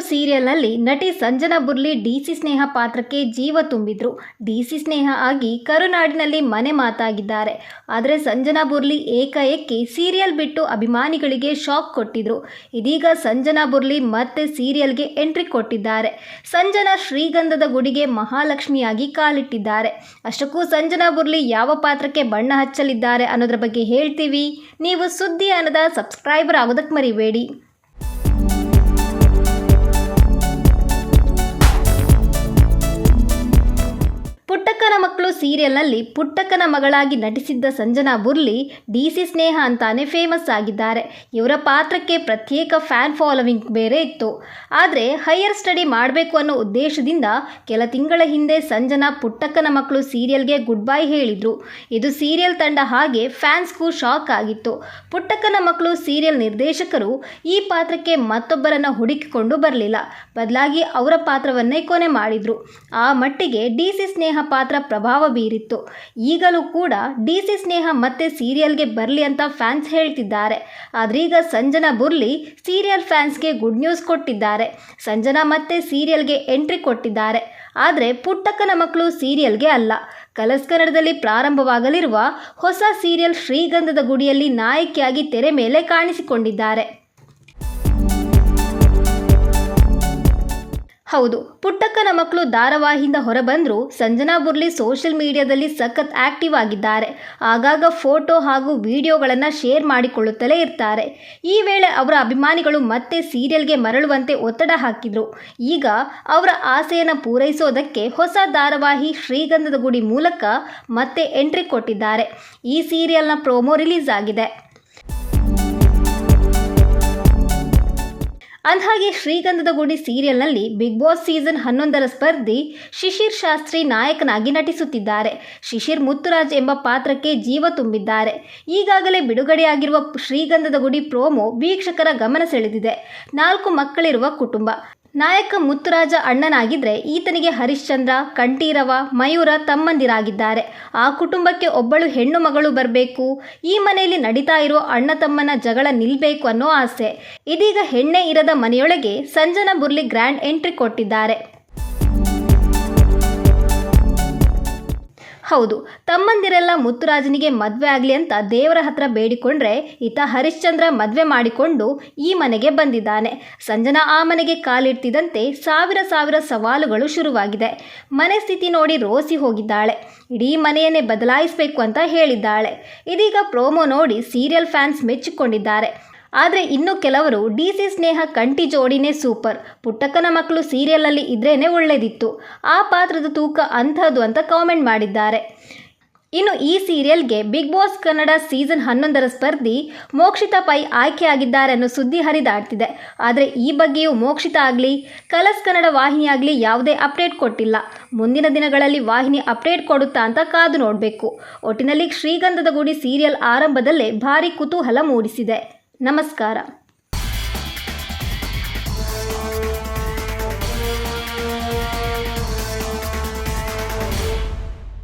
ಸೀರಿಯಲ್ನಲ್ಲಿ ನಟಿ ಸಂಜನಾ ಬುರ್ಲಿ, ಡಿಸಿ ಸ್ನೇಹ ಪಾತ್ರಕ್ಕೆ ಜೀವ ತುಂಬಿದ್ರು. ಡಿಸಿ ಸ್ನೇಹ ಆಗಿ ಕರುನಾಡಿನಲ್ಲಿ ಮನೆ ಮಾತಾಗಿದ್ದಾರೆ. ಆದರೆ ಸಂಜನಾ ಬುರ್ಲಿ ಏಕಾಏಕಿ ಸೀರಿಯಲ್ ಬಿಟ್ಟು ಅಭಿಮಾನಿಗಳಿಗೆ ಶಾಕ್ ಕೊಟ್ಟಿದ್ರು. ಇದೀಗ ಸಂಜನಾ ಬುರ್ಲಿ ಮತ್ತೆ ಸೀರಿಯಲ್ಗೆ ಎಂಟ್ರಿ ಕೊಟ್ಟಿದ್ದಾರೆ. ಸಂಜನಾ ಶ್ರೀಗಂಧದ ಗುಡಿಗೆ ಮಹಾಲಕ್ಷ್ಮಿಯಾಗಿ ಕಾಲಿಟ್ಟಿದ್ದಾರೆ. ಅಷ್ಟಕ್ಕೂ ಸಂಜನಾ ಬುರ್ಲಿ ಯಾವ ಪಾತ್ರಕ್ಕೆ ಬಣ್ಣ ಹಚ್ಚಲಿದ್ದಾರೆ ಅನ್ನೋದ್ರ ಬಗ್ಗೆ ಹೇಳ್ತೀವಿ. ನೀವು ಸುದ್ದಿ ಅನ್ನದ ಸಬ್ಸ್ಕ್ರೈಬರ್ ಆಗೋದಕ್ಕೆ ಮರಿಬೇಡಿ. ಸೀರಿಯಲ್ನಲ್ಲಿ ಪುಟ್ಟಕ್ಕನ ಮಗಳಾಗಿ ನಟಿಸಿದ್ದ ಸಂಜನಾ ಬುರ್ಲಿ, ಡಿ ಸಿ ಸ್ನೇಹ ಅಂತಾನೆ ಫೇಮಸ್ ಆಗಿದ್ದಾರೆ. ಇವರ ಪಾತ್ರಕ್ಕೆ ಪ್ರತ್ಯೇಕ ಫ್ಯಾನ್ ಫಾಲೋವಿಂಗ್ ಬೇರೆ ಇತ್ತು. ಆದರೆ ಹೈಯರ್ ಸ್ಟಡಿ ಮಾಡಬೇಕು ಅನ್ನೋ ಉದ್ದೇಶದಿಂದ ಕೆಲ ತಿಂಗಳ ಹಿಂದೆ ಸಂಜನಾ ಪುಟ್ಟಕ್ಕನ ಮಕ್ಕಳು ಸೀರಿಯಲ್ಗೆ ಗುಡ್ ಬೈ ಹೇಳಿದ್ರು. ಇದು ಸೀರಿಯಲ್ ತಂಡ ಹಾಗೆ ಫ್ಯಾನ್ಸ್ಗೂ ಶಾಕ್ ಆಗಿತ್ತು. ಪುಟ್ಟಕ್ಕನ ಮಕ್ಕಳು ಸೀರಿಯಲ್ ನಿರ್ದೇಶಕರು ಈ ಪಾತ್ರಕ್ಕೆ ಮತ್ತೊಬ್ಬರನ್ನ ಹುಡುಕಿಕೊಂಡು ಬರಲಿಲ್ಲ. ಬದಲಾಗಿ ಅವರ ಪಾತ್ರವನ್ನೇ ಕೊನೆ ಮಾಡಿದ್ರು. ಆ ಮಟ್ಟಿಗೆ ಡಿ ಸಿ ಸ್ನೇಹ ಪಾತ್ರ ಪ್ರಭಾವ ಬೀರಿತ್ತು. ಈಗಲೂ ಕೂಡ ಡಿ ಸಿ ಸ್ನೇಹ ಮತ್ತೆ ಸೀರಿಯಲ್ಗೆ ಬರಲಿ ಅಂತ ಫ್ಯಾನ್ಸ್ ಹೇಳ್ತಿದ್ದಾರೆ. ಆದ್ರೀಗ ಸಂಜನಾ ಬುರ್ಲಿ ಸೀರಿಯಲ್ ಫ್ಯಾನ್ಸ್ಗೆ ಗುಡ್ ನ್ಯೂಸ್ ಕೊಟ್ಟಿದ್ದಾರೆ. ಸಂಜನಾ ಮತ್ತೆ ಸೀರಿಯಲ್ಗೆ ಎಂಟ್ರಿ ಕೊಟ್ಟಿದ್ದಾರೆ. ಆದರೆ ಪುಟ್ಟಕ್ಕನ ಮಕ್ಕಳು ಸೀರಿಯಲ್ಗೆ ಅಲ್ಲ. ಕಲರ್ಸ್ ಕನ್ನಡದಲ್ಲಿ ಪ್ರಾರಂಭವಾಗಲಿರುವ ಹೊಸ ಸೀರಿಯಲ್ ಶ್ರೀಗಂಧದ ಗುಡಿಯಲ್ಲಿ ನಾಯಕಿಯಾಗಿ ತೆರೆ ಮೇಲೆ ಕಾಣಿಸಿಕೊಂಡಿದ್ದಾರೆ. ಹೌದು. ಪುಟ್ಟಕ್ಕನ ಮಕ್ಕಳು ಧಾರಾವಾಹಿಯಿಂದ ಹೊರಬಂದರೂ ಸಂಜನಾ ಬುರ್ಲಿ ಸೋಷಿಯಲ್ ಮೀಡಿಯಾದಲ್ಲಿ ಸಖತ್ ಆಕ್ಟಿವ್ ಆಗಿದ್ದಾರೆ. ಆಗಾಗ ಫೋಟೋ ಹಾಗೂ ವಿಡಿಯೋಗಳನ್ನು ಶೇರ್ ಮಾಡಿಕೊಳ್ಳುತ್ತಲೇ ಇರ್ತಾರೆ. ಈ ವೇಳೆ ಅವರ ಅಭಿಮಾನಿಗಳು ಮತ್ತೆ ಸೀರಿಯಲ್ಗೆ ಮರಳುವಂತೆ ಒತ್ತಡ ಹಾಕಿದ್ರು. ಈಗ ಅವರ ಆಸೆಯನ್ನು ಪೂರೈಸೋದಕ್ಕೆ ಹೊಸ ಧಾರಾವಾಹಿ ಶ್ರೀಗಂಧದ ಗುಡಿ ಮೂಲಕ ಮತ್ತೆ ಎಂಟ್ರಿ ಕೊಟ್ಟಿದ್ದಾರೆ. ಈ ಸೀರಿಯಲ್ನ ಪ್ರೋಮೋ ರಿಲೀಸ್ ಆಗಿದೆ. ಅಂದಹಾಗೆ ಶ್ರೀಗಂಧದ ಗುಡಿ ಸೀರಿಯಲ್ನಲ್ಲಿ ಬಿಗ್ ಬಾಸ್ ಸೀಸನ್ ಹನ್ನೊಂದರ ಸ್ಪರ್ಧಿ ಶಿಶಿರ್ ಶಾಸ್ತ್ರಿ ನಾಯಕನಾಗಿ ನಟಿಸುತ್ತಿದ್ದಾರೆ. ಶಿಶಿರ್ ಮುತ್ತುರಾಜ್ ಎಂಬ ಪಾತ್ರಕ್ಕೆ ಜೀವ ತುಂಬಿದ್ದಾರೆ. ಈಗಾಗಲೇ ಬಿಡುಗಡೆಯಾಗಿರುವ ಶ್ರೀಗಂಧದ ಗುಡಿ ಪ್ರೋಮೋ ವೀಕ್ಷಕರ ಗಮನ ಸೆಳೆದಿದೆ. ನಾಲ್ಕು ಮಕ್ಕಳಿರುವ ಕುಟುಂಬ. ನಾಯಕ ಮುತ್ತುರಾಜ ಅಣ್ಣನಾಗಿದ್ದರೆ ಈತನಿಗೆ ಹರಿಶ್ಚಂದ್ರ, ಕಂಠೀರವ, ಮಯೂರ ತಮ್ಮಂದಿರಾಗಿದ್ದಾರೆ. ಆ ಕುಟುಂಬಕ್ಕೆ ಒಬ್ಬಳು ಹೆಣ್ಣು ಮಗಳು ಬರಬೇಕು. ಈ ಮನೆಯಲ್ಲಿ ನಡೀತಾ ಇರೋ ಅಣ್ಣ ತಮ್ಮನ ಜಗಳ ನಿಲ್ಲಬೇಕು ಅನ್ನೋ ಆಸೆ. ಇದೀಗ ಹೆಣ್ಣೆ ಇರದ ಮನೆಯೊಳಗೆ ಸಂಜನಾ ಬುರ್ಲಿ ಗ್ರ್ಯಾಂಡ್ ಎಂಟ್ರಿ ಕೊಟ್ಟಿದ್ದಾರೆ. ಹೌದು, ತಮ್ಮಂದಿರೆಲ್ಲ ಮುತ್ತುರಾಜನಿಗೆ ಮದುವೆ ಆಗಲಿ ಅಂತ ದೇವರ ಹತ್ರ ಬೇಡಿಕೊಂಡ್ರೆ ಈತ ಹರಿಶ್ಚಂದ್ರ ಮದುವೆ ಮಾಡಿಕೊಂಡು ಈ ಮನೆಗೆ ಬಂದಿದ್ದಾನೆ. ಸಂಜನಾ ಆ ಮನೆಗೆ ಕಾಲಿಡ್ತಿದ್ದಂತೆ ಸಾವಿರ ಸಾವಿರ ಸವಾಲುಗಳು ಶುರುವಾಗಿದೆ. ಮನೆ ಸ್ಥಿತಿ ನೋಡಿ ರೋಸಿ ಹೋಗಿದ್ದಾಳೆ. ಇಡೀ ಮನೆಯನ್ನೇ ಬದಲಾಯಿಸಬೇಕು ಅಂತ ಹೇಳಿದ್ದಾಳೆ. ಇದೀಗ ಪ್ರೋಮೋ ನೋಡಿ ಸೀರಿಯಲ್ ಫ್ಯಾನ್ಸ್ ಮೆಚ್ಚಿಕೊಂಡಿದ್ದಾರೆ. ಆದರೆ ಇನ್ನು ಕೆಲವರು ಡಿ ಸಿ ಸ್ನೇಹ ಕಂಟಿ ಜೋಡಿನೇ ಸೂಪರ್. ಪುಟ್ಟಕ್ಕನ ಮಕ್ಕಳು ಸೀರಿಯಲಲ್ಲಿ ಇದ್ರೇನೆ ಒಳ್ಳೆದಿತ್ತು. ಆ ಪಾತ್ರದ ತೂಕ ಅಂಥದ್ದು ಅಂತ ಕಾಮೆಂಟ್ ಮಾಡಿದ್ದಾರೆ. ಇನ್ನು ಈ ಸೀರಿಯಲ್ಗೆ ಬಿಗ್ ಬಾಸ್ ಕನ್ನಡ ಸೀಸನ್ ಹನ್ನೊಂದರ ಸ್ಪರ್ಧಿ ಮೋಕ್ಷಿತಾ ಪೈ ಆಯ್ಕೆಯಾಗಿದ್ದಾರೆ ಅನ್ನೋ ಸುದ್ದಿ ಹರಿದಾಡ್ತಿದೆ. ಆದರೆ ಈ ಬಗ್ಗೆಯೂ ಮೋಕ್ಷಿತಾ ಆಗಲಿ ಕಲರ್ಸ್ ಕನ್ನಡ ವಾಹಿನಿಯಾಗಲಿ ಯಾವುದೇ ಅಪ್ಡೇಟ್ ಕೊಟ್ಟಿಲ್ಲ. ಮುಂದಿನ ದಿನಗಳಲ್ಲಿ ವಾಹಿನಿ ಅಪ್ಡೇಟ್ ಕೊಡುತ್ತಾ ಅಂತ ಕಾದು ನೋಡಬೇಕು. ಒಟ್ಟಿನಲ್ಲಿ ಶ್ರೀಗಂಧದ ಗುಡಿ ಸೀರಿಯಲ್ ಆರಂಭದಲ್ಲೇ ಭಾರಿ ಕುತೂಹಲ ಮೂಡಿಸಿದೆ. ನಮಸ್ಕಾರ